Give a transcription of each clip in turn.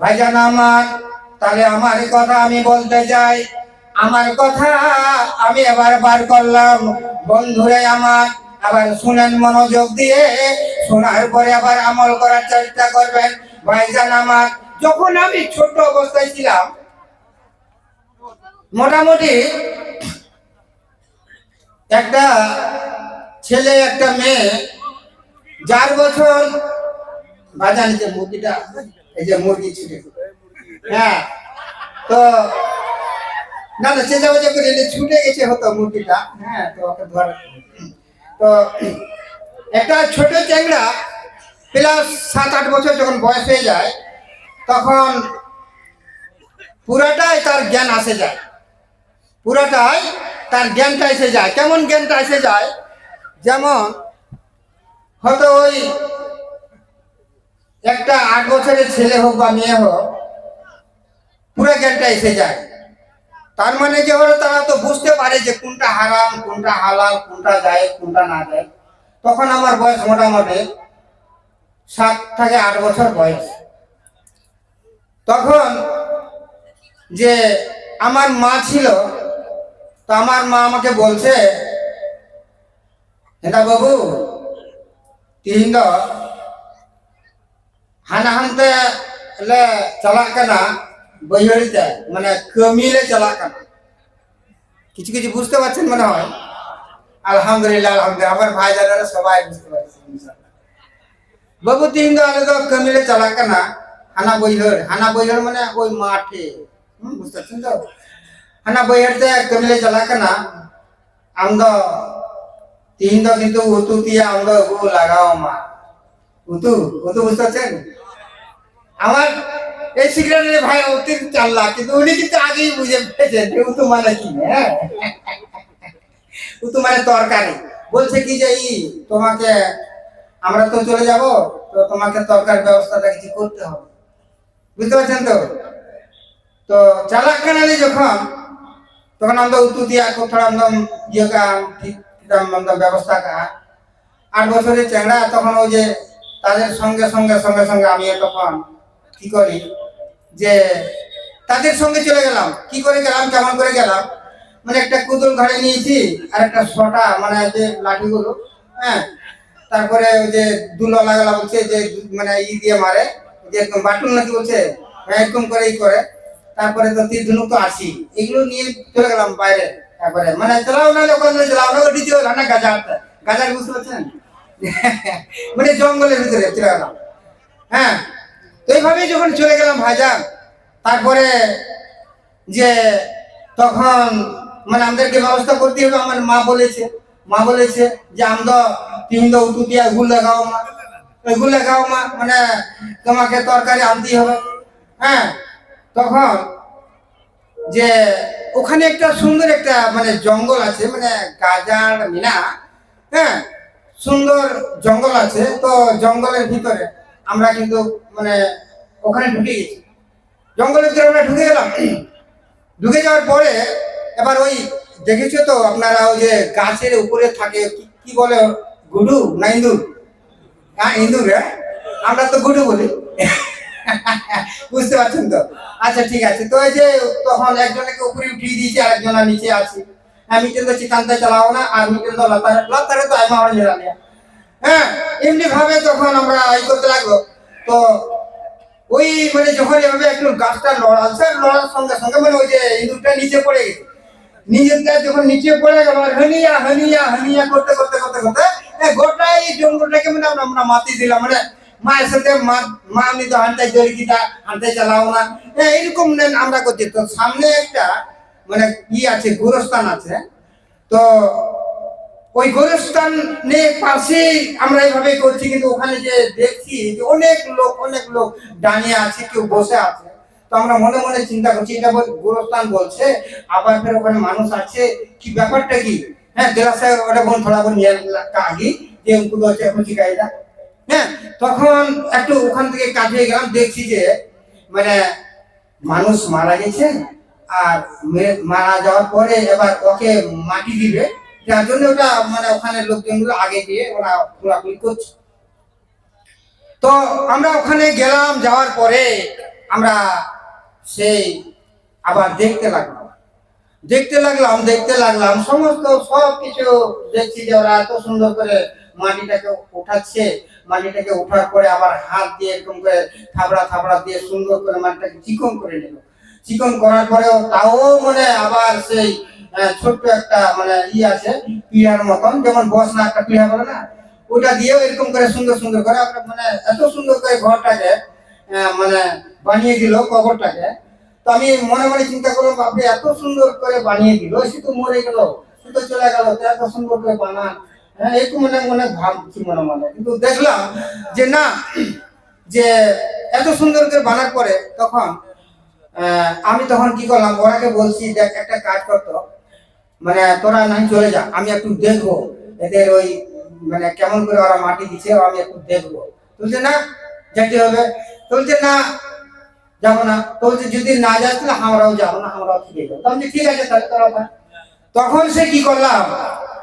ভাইজান আমার, তাহলে আমার কথা আমি বলতে যাই আমার কথা আমি এবার বার করলাম। বন্ধুরে আমার, আবার শুনেন মনোযোগ দিয়ে, শোনার পরে আবার আমল করার চেষ্টা করবেন। ভাইজান আমার, যখন আমি ছোট অবস্থায় ছিলাম, মোটামুটি একটা ছেলে, একটা মেয়ে চার বছর বাজান যে মুরগিটা এই যে মুরগি ছুটে হ্যাঁ তো না না চেঁচা বাজা করে এলে ছুটে গেছে হতো মুরগিটা। হ্যাঁ তো ওকে ধর তো একটা ছোট চ্যাংড়া প্লাস সাত আট বছর যখন বয়স হয়ে যায় তখন পুরাটাই তার জ্ঞান আসে যায়। পুরাটাই তার জ্ঞানটা এসে যায়। কেমন জ্ঞানটা এসে যায়? যেমন হয়তো ওই একটা আট বছরের ছেলে হোক বা মেয়ে হোক, পুরো জ্ঞানটা এসে যায়। তার মানে যে হলো? তারা তো বুঝতে পারে যে কোনটা হারাম, কোনটা হালাল, কোনটা যায়, কোনটা না যায়। তখন আমার বয়স মোটামুটি সাত থেকে আট বছর বয়স। তখন যে আমার মা ছিল, তো আমার মা আমাকে বলছে হেনা বাবু, তিন দ হানা হানতে লে চালাক কানা বইহরিতে মানে কমিলে চালাক কানা কিছু কিছু বুঝতে পারছেন মনে হয় আলহামদুলিল্লাহ আলহামদুলিল্লাহ আমার ভাই দাদারা সবাই বুঝতে পারছে ইনশাআল্লাহ। বাবু তিন দ আলে তো কমিলে চালাক কানা হানা বইহর হানা বইহর মানে ওই মাঠে বুঝতে পারছেন তো হানা বইহরতে কমিলে চালাক কানা আমদো তিন দ কিন্তু উতু দিয়ে আমদো গু লাগাও মা উতু উতু বুঝতে পারছেন আমার এই সিগারেটের ভাই অতি চাল্লা, কিন্তু উনি কিন্তু আগেই বুঝে ফেলেছেন যে উতু মানে কি হ্যাঁ? উতু মানে তরকারি। বলছে কি যে, ই, তোমাকে, আমরা তো চলে যাব, তো তোমাকে তরকারি ব্যবস্থাটা কিছু করতে হবে। বুঝতে পারছেন তো? তো চালাক কানালি যখন, তখন আমরা উতু দিয়া কোথাও আমরা ইয়ে ঠিক আমরা ব্যবস্থা কা আট বছরের চেংড়া তখন ওই যে তাদের সঙ্গে সঙ্গে সঙ্গে সঙ্গে আমি তখন কি করি? যে তাদের সঙ্গে চলে গেলাম। কি করে গেলাম? কেমন করে গেলাম? মানে একটা কুদুল ঘাড়ে নিয়েছি, আর একটা ছটা মানে যে লাঠিগুলো হ্যাঁ? তারপরে ওই যে দুলো লাগালা বলছে যে মানে ই দিয়ে মারে, যে একদম বাটুন নাকি বলছে হ্যাঁ এরকম করে ই করে। তারপরে তো তীর ধনুক তো আসি। এগুলো নিয়ে চলে গেলাম বাইরে। তারপরে মানে চালাও না ওখানে চালাও না দ্বিতীয় না গাজা গাজার বুঝতে পারছেন? মানে জঙ্গলের ভিতরে চলে গেলাম। হ্যাঁ? এইভাবে যখন চলে গেলাম ভাইজান তারপরে যে তখন মানে আমাদেরকে ব্যবস্থা করতে হবে আমার মা বলেছে মা বলেছে যে আমরা তিন উতু দিয়া গুল লাগাও মা। গুল লাগাও মা মানে তোমাকে তরকারি আনতে হবে। হ্যাঁ তখন যে ওখানে একটা সুন্দর একটা মানে জঙ্গল আছে মানে গাজার মিনা হ্যাঁ সুন্দর জঙ্গল আছে। তো জঙ্গলের ভিতরে আমরা কিন্তু মানে ওখানে ঢুকে গেছি। জঙ্গলের ভিতরে আমরা ঢুকে গেলাম। ঢুকে যাওয়ার পরে এবার ওই দেখেছ তো আপনারা ওই যে গাছের উপরে থাকে, কি- বলে গুডু না ইন্দুর হ্যাঁ ইন্দুর হ্যাঁ আমরা তো গুডু বলি। বুঝতে পারছেন তো? আচ্ছা ঠিক আছে। তো এই যে তখন একজনকে উপরে উঠিয়ে দিয়েছি আর একজন নিচে আছে। হ্যাঁ মিটেন তো চিকান্তে চালাও না, আর মিটেন তো লতারে লতারে তো আইমা হয়ে জানে হ্যাঁ এমনি ভাবে তখন আমরা এই করতে লাগল। তো ওই মানে যখন এভাবে একটু গাছটা লড়াচ্ছে লড়ার সঙ্গে সঙ্গে মানে ওই যে ইঁদুরটা নিচে পড়ে গেছে। নিজেরটা যখন নিচে পড়ে গেল হানিয়া হানিয়া হানিয়া করতে করতে করতে করতে এ গোটা এই জঙ্গলটাকে মানে আমরা মাতি দিলাম মানে মায়ের সাথে মা মা আমি তো হানতে জড়ি দিতা হানতে চালাও না। এ, এরকম নেন আমরা করছি। তো সামনে একটা মানে কি আছে গোরস্থান আছে। তো ওই গোরস্থানের পাশে আমরা এইভাবে করছি, কিন্তু ওখানে যে দেখছি যে অনেক লোক অনেক লোক দাঁড়িয়ে আছে, কেউ বসে আছে। তো আমরা মনে মনে চিন্তা করছি, এটা গোরস্থান বলছে, আবার ফের ওখানে মানুষ আছে। কি ব্যাপারটা কি? হ্যাঁ জেলা সাহেব ওটা বোন থোড়া বোন আগে, যে উनको হচ্ছে এখন শিখাইরা হ্যাঁ তখন একটু ওখান থেকে কাটিয়ে গেলাম, দেখছি যে মানে মানুষ মারা গেছে, আর মারা যাওয়ার পরে এবার ওকে মাটি দিবে। যার জন্য ওটা মানে ওখানে আগে ওরা খোলাখুলি করছে। তো আমরা ওখানে গেলাম, যাওয়ার পরে আমরা সেই আবার দেখতে লাগলাম। দেখতে লাগলাম দেখতে লাগলাম, সমস্ত সব কিছু দেখছি যে ওরা এত সুন্দর করে মাটিটাকে উঠাচ্ছে মাটিটাকে ওঠার পরে আবার হাত দিয়ে এরকম করে থাবড়া থাবড়া দিয়ে সুন্দর করে মাটিটাকে চিকন করে নিল। চিকন করার পরেও তাও মানে আবার সেই ছোট্ট একটা মানে ই আছে, পিড়ার মতন, যেমন বসনা একটা পিড়া বলে না, ওটা দিয়েও এরকম করে সুন্দর সুন্দর করে আমরা মানে এত সুন্দর করে ঘরটাকে মানে বানিয়ে দিল কবরটাকে। তো আমি মনে মনে চিন্তা করলাম, বাপরে, এত সুন্দর করে বানিয়ে দিল, সে তো মরে গেল, সে তো চলে গেল এত সুন্দর করে বানান। হ্যাঁ একটু মনে মনে ভাবছি মনে মনে। কিন্তু দেখলাম যে না, যে এত সুন্দর করে বানার পরে তখন আমি তখন কি করলাম ওরাকে বলছি, দেখ, একটা কাজ করতো মানে তোরা নাই চলে যা, আমি একটু দেখব। এদের ওই মানে কেমন করে ওরা মাটি দিচ্ছে আমি একটু দেখব। বলছে, না, যেতে হবে। বলছে, না, যাব না। বলছে, যদি না যাস তাহলে আমরাও যাব না, আমরাও ফিরে যাব। তখন ঠিক আছে তাহলে তোরা। তখন সে কি করলাম?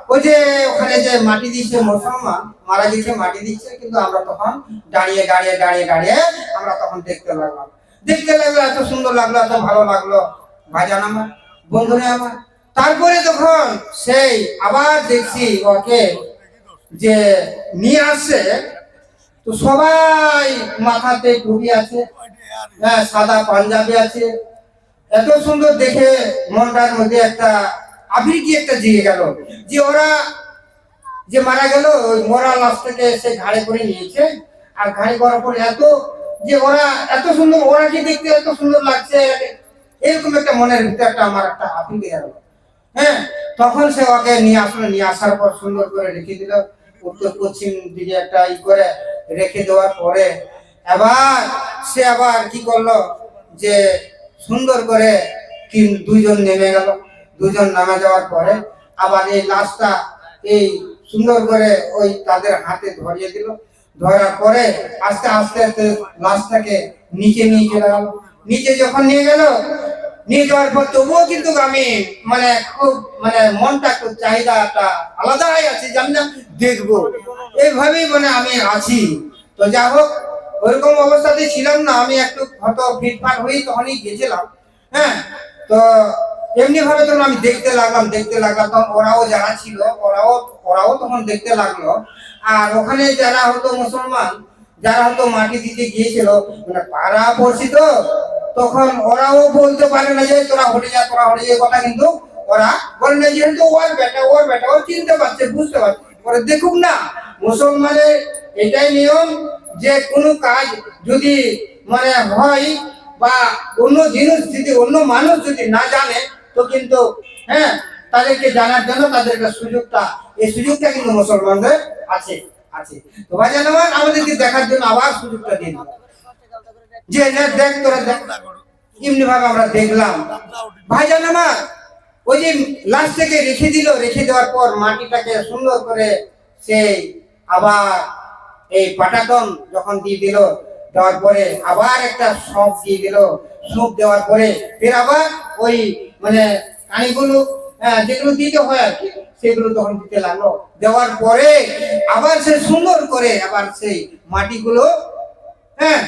ওই যে ওখানে যে মাটি দিচ্ছে মুসলমান, মারা গেছে, মাটি দিচ্ছে, কিন্তু আমরা তখন দাঁড়িয়ে দাঁড়িয়ে দাঁড়িয়ে দাঁড়িয়ে আমরা তখন দেখতে লাগলাম। দেখতে লাগল, এত সুন্দর লাগল, এত ভালো লাগল। ভাইজান আমার, বন্ধুরা আমার তারপরে তখন সেই আবার দেখছি ওকে যে নিয়ে আসছে, তো সবাই মাথাতে টুপি আছে। হ্যাঁ সাদা পাঞ্জাবি আছে। এত সুন্দর দেখে মনটার মধ্যে একটা আবৃত্তি একটা জেগে গেল যে ওরা যে মারা গেল, ওই মরা লাশটাকে সে ঘাড়ে করে নিয়েছে। আর ঘাড়ে করার পর এত যে ওরা এত সুন্দর, ওরা কি দেখতে এত সুন্দর লাগছে, এরকম একটা মনের ভিতরে একটা আমার একটা আবৃত্তি গেল। হ্যাঁ তখন সে ওকে নিয়ে আসলো, নিয়ে আসার পর সুন্দর করে রেখে দিল। উত্তর পশ্চিম দিকে একটা ই করে রেখে দেওয়ার পরে আবার সে আবার কি করল যে সুন্দর করে তিন দুইজন নেমে গেল। দুজন নামে যাওয়ার পরে আবার এই লাশটা এই সুন্দর করে ওই তাদের হাতে ধরিয়ে দিল। ধরার পরে আস্তে আস্তে আস্তে লাশটাকে নিচে নিয়ে চলে গেল। নিচে যখন নিয়ে গেল নিয়ে যাওয়ার পর তবুও কিন্তু আমি মানে খুব মানে মনটা একটু চাহিদা একটা আলাদাই আছে যে আমি না, দেখব। এইভাবেই মানে আমি আছি। তো যা হোক ওইরকম অবস্থাতে ছিলাম না, আমি একটু হয়তো ফিটফাট হয়েই তখনই গেছিলাম হ্যাঁ? তো এমনি ভাবে তখন আমি দেখতে লাগলাম দেখতে লাগলাম, তখন ওরাও যারা ছিল, ওরাও ওরাও তখন দেখতে লাগল। আর ওখানে যারা হতো মুসলমান, যারা হতো মাটি দিতে গিয়েছিল মানে পাড়া পড়ছি তো তখন ওরাও বলতে পারে না যে তোরা হটে যা, তোরা হটে যা কথা কিন্তু ওরা বলে না, যেহেতু ওর বেটা ওর বেটা, ও চিনতে পারছে, বুঝতে পারছে। ওরা দেখুক না, মুসলমানের এটাই নিয়ম যে কোনো কাজ যদি মানে হয় বা অন্য জিনিস যদি, অন্য মানুষ যদি না জানে, তো কিন্তু হ্যাঁ তাদেরকে জানার জন্য তাদেরকে সুযোগটা, এই সুযোগটা কিন্তু মুসলমানদের আছে আছে। তো ভাই জানাবার আমাদেরকে দেখার জন্য আবার সুযোগটা দিন। যে না দেখ তোরা দেখ এমনি ভাবে আমরা দেখলাম। ভাইজান আমার ওই যে লাশ থেকে রেখে দিল রেখে দেওয়ার পর মাটিটাকে সুন্দর করে সেই আবার এই পাটাতন যখন দিয়ে দিল দেওয়ার পরে আবার একটা সব দিয়ে দিল। সুপ দেওয়ার পরে ফের আবার ওই মানে কানিগুলো হ্যাঁ, যেগুলো দিতে হয় আর কি সেগুলো তখন দিতে লাগল। দেওয়ার পরে আবার সে সুন্দর করে আবার সেই মাটিগুলো হ্যাঁ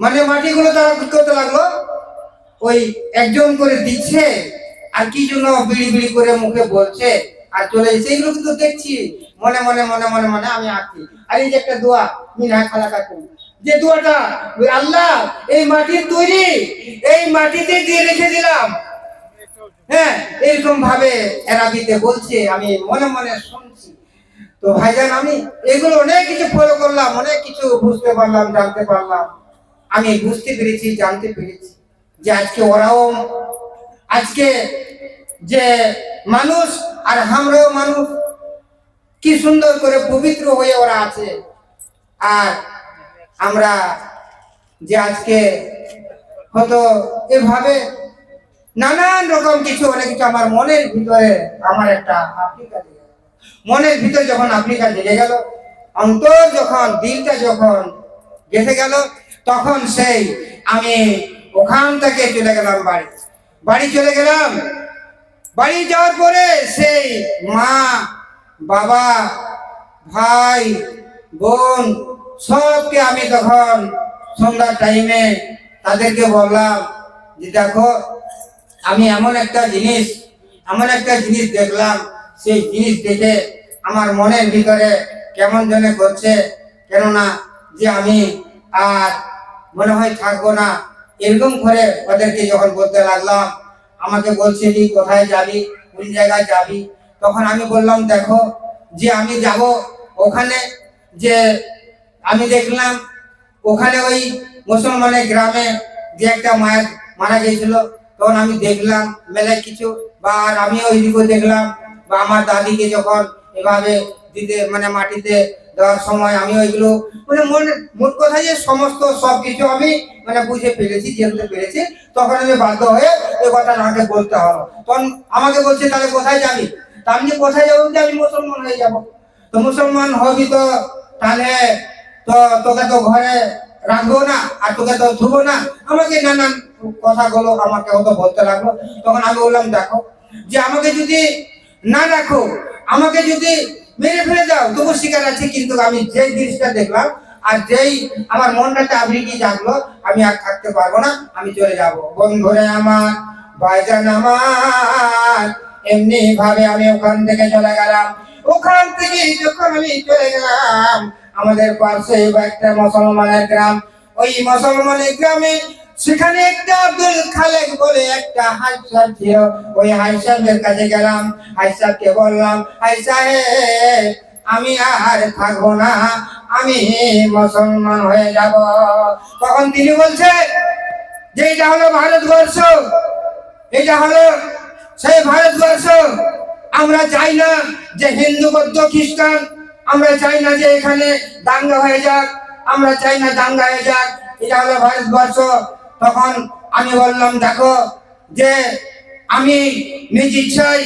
মানে মাটিগুলো তারা করতে লাগল। ওই একজন করে দিচ্ছে, আর কি জন্য বিড়ি বিড়ি করে মুখে বলছে, আর চলে যাচ্ছে এগুলো কিন্তু দেখছি, মনে মনে মনে মনে মনে আমি আঁকছি আর এই যে একটা দোয়া, মিনা খালা কাকু যে দোয়াটা, ওই আল্লাহ, এই মাটির তৈরি, এই মাটিতে দিয়ে রেখে দিলাম। হ্যাঁ এরকম ভাবে এরাবিতে বলছে, আমি মনে মনে শুনছি। তো ভাইজান, আমি এগুলো অনেক কিছু ফলো করলাম, অনেক কিছু বুঝতে পারলাম, জানতে পারলাম। আমি বুঝতে পেরেছি, জানতে পেরেছি যে আজকে ওরাও, আজকে যে মানুষ আর আমরাও মানুষ, কি সুন্দর করে পবিত্র হয়ে ওরা আছে। আর আমরা যে আজকে হয়তো এভাবে নানান রকম কিছু, অনেক কিছু আমার মনের ভিতরে, আমার একটা আফ্রিকা মনের ভিতরে যখন আফ্রিকা জেগে গেল, অন্তর যখন, দিলটা যখন গেঁথে গেল তখন সেই আমি ওখান থেকে চলে গেলাম বাড়ি। বাড়ি চলে গেলাম। বাড়ি যাওয়ার পরে সেই মা, বাবা, ভাই, বোন সবকে আমি তখন সন্ধ্যার টাইমে তাদেরকে বললাম যে দেখো, আমি এমন একটা জিনিস, এমন একটা জিনিস দেখলাম। সেই জিনিস দেখে আমার মনের ভিতরে কেমন জনে করছে। কেননা যে আমি আর হয় থাকব না। এরকম করে ওদেরকে যখন বলতে লাগলাম, আমাকে বলছে যে কোথায় যাবি? কোন জায়গায় যাবি? তখন আমি বললাম, দেখো, যে আমি যাব ওখানে, যে আমি দেখলাম ওখানে ওই মুসলমানের গ্রামে যে একটা মায়ের মারা গিয়েছিল। তখন আমি দেখলাম মেলায় কিছু, বা আর আমি ওইদিকেও দেখলাম, বা আমার দাদিকে যখন এভাবে দিতে মানে মাটিতে সময় আমি ওইগুলো মানে মনে, মোট কথা যে সমস্ত সব কিছু আমি মানে বুঝে পেরেছি জানতে পেরেছি তখন আমি বাধ্য হয়ে এই কথাটা আমাকে বলতে হলো তখন আমাকে বলছে, তাহলে কোথায় যাবি? তা আমি কোথায় যাব যে আমি মুসলমান হয়ে যাব। তো মুসলমান হবি তো তাহলে তো তোকে তো ঘরে রাখব না, আর তোকে তো ধুবো না। আমাকে নানান কথাগুলো আমাকে হতো বলতে লাগল। তখন আমি বললাম, দেখো, যে আমাকে যদি না রাখো, আমাকে যদি মেরে ফেলে দাও। তবু শিকার আছে, কিন্তু আমি যেই জিনিসটা দেখলাম আর যেই আমার মনটাতে আবৃত্তি জাগলো, আমি আর থাকতে পারব না, আমি চলে যাব। বন্ধুরে আমার, ভাইজান আমার, এমনি ভাবে আমি ওখান থেকে চলে গেলাম। ওখান থেকে যখন আমি চলে গেলাম, আমাদের পাশে একটা মুসলমানের গ্রাম। ওই মুসলমানের গ্রামে সেখানে একটা আব্দুল খালেক বলে একটা হাই ছিল। ওই হাই কাছে গেলাম হাই সাহেবকে বললাম, হাই সাহেব, আমি আর থাকব না, আমি মুসলমান হয়ে যাব। তখন তিনি বলছেন, যে এটা হলো ভারতবর্ষ, এটা হলো সেই ভারতবর্ষ। আমরা চাই না যে হিন্দু, বৌদ্ধ, খ্রিস্টান, আমরা চাই না যে এখানে দাঙ্গা হয়ে যাক, আমরা চাই না দাঙ্গা হয়ে যাক। এটা হলো ভারতবর্ষ তখন আমি বললাম, দেখো যে আমি নিজ ইচ্ছায়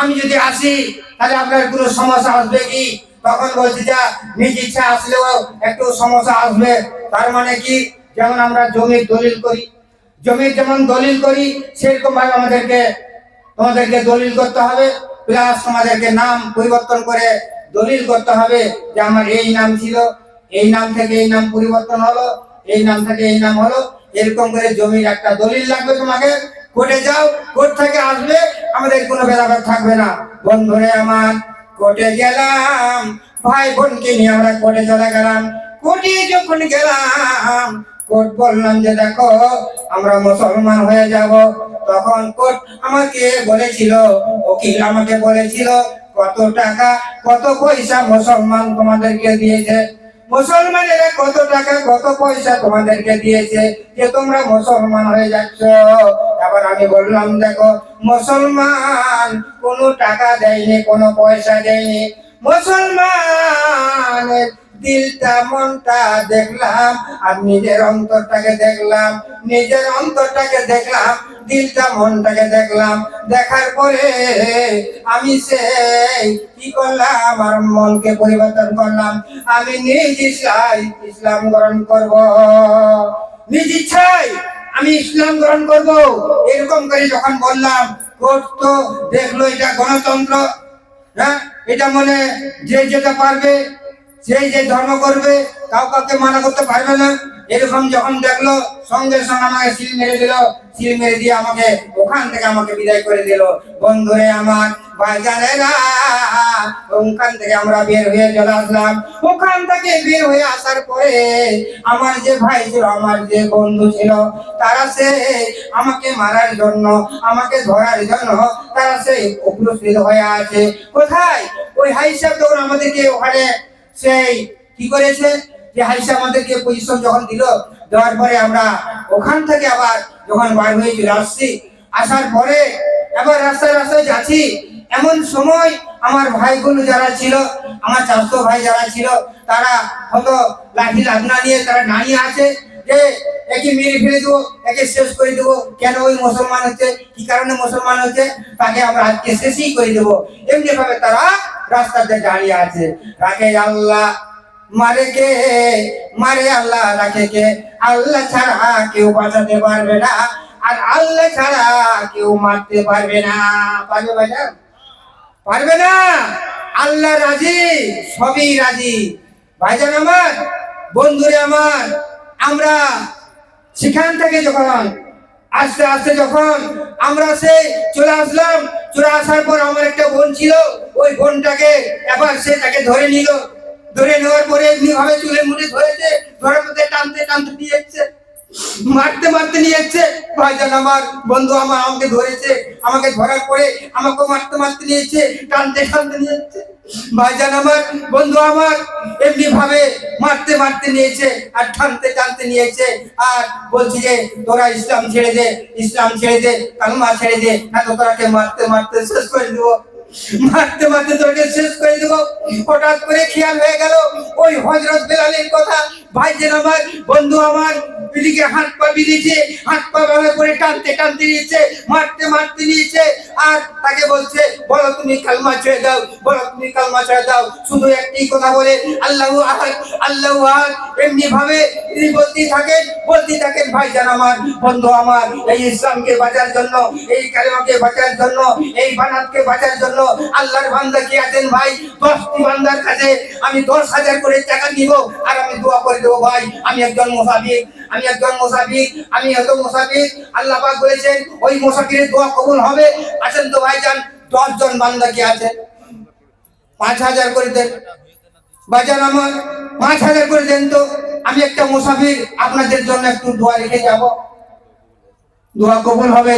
আমি যদি আসি, তাহলে আপনার কোনো সমস্যা আসবে কি? তখন বলছি, যা, নিজ ইচ্ছা আসলেও একটু সমস্যা আসবে। তার মানে কি? যেমন আমরা জমির দলিল করি। জমির যেমন দলিল করি সেরকম ভাবে আমাদেরকে, তোমাদেরকে দলিল করতে হবে। প্লাস তোমাদেরকে নাম পরিবর্তন করে দলিল করতে হবে যে আমার এই নাম ছিল, এই নাম থেকে এই নাম পরিবর্তন হলো, এই নাম থেকে এই নাম হলো। এরকম করে জমির একটা দলিল লাগবে তোমাকে, কোর্টে যাও, কোর্ট থেকে আসবে, আমাদের কোনো ভেদাভেদ থাকবে না। বন্ধুরে আমার, কোর্টে গেলাম ভাই বোনকে নিয়ে আমরা কোর্টে চলে গেলাম। কোর্টে যখন গেলাম, কোর্ট বললাম যে দেখো, আমরা মুসলমান হয়ে যাব। তখন কোর্ট আমাকে বলেছিল, উকিল আমাকে বলেছিল, কত টাকা, কত পয়সা মুসলমান তোমাদেরকে দিয়েছে? মুসলমানেরা কত টাকা, কত পয়সা তোমাদেরকে দিয়েছে যে তোমরা মুসলমান হয়ে যাচ্ছ? এবার আমি বললাম, দেখো, মুসলমান কোনো টাকা দেয়নি, কোনো পয়সা দেয়নি। মুসলমানের দিলটা মনটা দেখলাম, আর নিজের অন্তরটাকে দেখলাম, নিজের অন্তরটাকে দেখলাম, দিলটা মনটাকে দেখলাম। দেখার পরে আমি সেই কি করলাম আমার মনকে পরিবর্তন করলাম। আমি নিজ ইসলাম ইসলাম গ্রহণ করব। নিজ ইচ্ছায় আমি ইসলাম গ্রহণ করব। এরকম করে যখন বললাম কোর্ট দেখল এটা গণতন্ত্র। হ্যাঁ এটা মনে যে যেতে পারবে সেই যে ধর্ম করবে, কাউ কাউকে মানা করতে পারবে না। এরকম যখন দেখল, সঙ্গে সঙ্গে আমাকে সিল মেরে দিল। সিল মেরে দিয়ে আমাকে ওখান থেকে আমাকে বিদায় করে দিল। বন্ধুরে আমার ভাইজানেরা ওখান থেকে আমরা বের হয়ে চলে আসলাম। ওখান থেকে বের হয়ে আসার পরে আমার যে ভাই ছিল, আমার যে বন্ধু ছিল, তারা সে আমাকে মারার জন্য, আমাকে ধরার জন্য, তারা সেই উপস্থিত হয়ে আছে। কোথায়? ওই হাই সাহেব তখন আমাদেরকে ওখানে সেই কি করেছে? যে হাইসা আমাদেরকে পজিশন যখন দিল, দেওয়ার পরে আমরা ওখান থেকে আবার যখন বার হয়ে চলে আসছি, আসার পরে আবার রাস্তায় রাস্তায় যাচ্ছি। এমন সময় আমার ভাইগুলো যারা ছিল, আমার চাষতো ভাই যারা ছিল, তারা হয়তো লাঠি লাঠনা নিয়ে তারা দাঁড়িয়ে আছে যে, একে মেরে ফেলে দেবো, একে শেষ করে দেবো। কেন ওই মুসলমান হচ্ছে? কি কারণে মুসলমান হচ্ছে? তাকে আমরা আজকে শেষই করে দেবো। এমনি ভাবে তারা রাস্তাতে দাঁড়িয়ে আছে। রাখে আল্লাহ, মারে কে? মারে আল্লাহ, রাখে কে? আল্লাহ ছাড়া কেউ বাঁচাতে পারবে না। আর আল্লাহ ছাড়া কেউ মারতে পারবে না। পারবে ভাইজান? পারবে না। আল্লাহ রাজি, সবই রাজি। ভাইজান আমার, বন্ধুরে আমার, আমরা সেখান থেকে যখন, আস্তে আস্তে যখন আমরা সে চলে আসলাম, চলে আসার পর আমার একটা বোন ছিল। ওই বোনটাকে এবার সে তাকে ধরে নিল। ধরে নেওয়ার পরে এমনি ভাবে চুলে মুড়ে ধরেছে, ধরার মধ্যে টানতে টানতে নিয়ে যাচ্ছে মারতে মারতে নিয়ে যাচ্ছে ভাইজান আমার, বন্ধু আমার আমাকে ধরেছে। আমাকে ধরার পরে আমাকে মারতে মারতে নিয়েছে টানতে টানতে নিয়ে যাচ্ছে ভাইজান আমার, বন্ধু আমার এমনি ভাবে মারতে মারতে নিয়েছে আর টানতে টানতে নিয়েছে আর বলছি যে, তোরা ইসলাম ছেড়ে দে, ইসলাম ছেড়ে দে, কালমা ছেড়ে দে, এত তোরাকে মারতে মারতে শেষ করে দেবো। মারতে মারতে তোকে শেষ করে দেবো। হঠাৎ করে খেয়াল হয়ে গেল, ওই হজরত বেলালের কথা। ভাইজেন আমার বন্ধু আমার এদিকে হাত পা বিধিয়েছে হাত পা ভালো করে টানতে টানতে নিয়েছে, মারতে মারতে নিয়েছে। আর তাকে বলছে, বলো তুমি কালমা ছেড়ে দাও, বলো তুমি কালমা ছেড়ে দাও। শুধু একটি কথা বলে আল্লাহ আল্লাহ আহাদ। এমনি ভাবে তিনি বলতেই থাকেন বলতেই থাকেন ভাইজান আমার, বন্ধু আমার, এই ইসলামকে বাঁচার জন্য, এই কালেমাকে বাঁচার জন্য, এই বানাতকে বাঁচার জন্য আল্লাহর বান্দা কি আছেন ভাই? দশটি বান্দার কাছে আমি দশ হাজার করে টাকা নিব, আর আমি দোয়া করে দেবো ভাই। আমি একজন মুসাফির আমি একজন মুসাফির, আমি এত মুসাফির। আল্লাহ পাক বলেছেন, ওই মুসাফিরের দোয়া কবুল হবে। আছেন তো ভাইজান দশ জন বান্দা কি আছে? পাঁচ হাজার করে দেন। বাজার আমার, পাঁচ হাজার করে দেন তো। আমি একটা মুসাফির, আপনাদের জন্য একটু দোয়া রেখে যাব। দোয়া কবুল হবে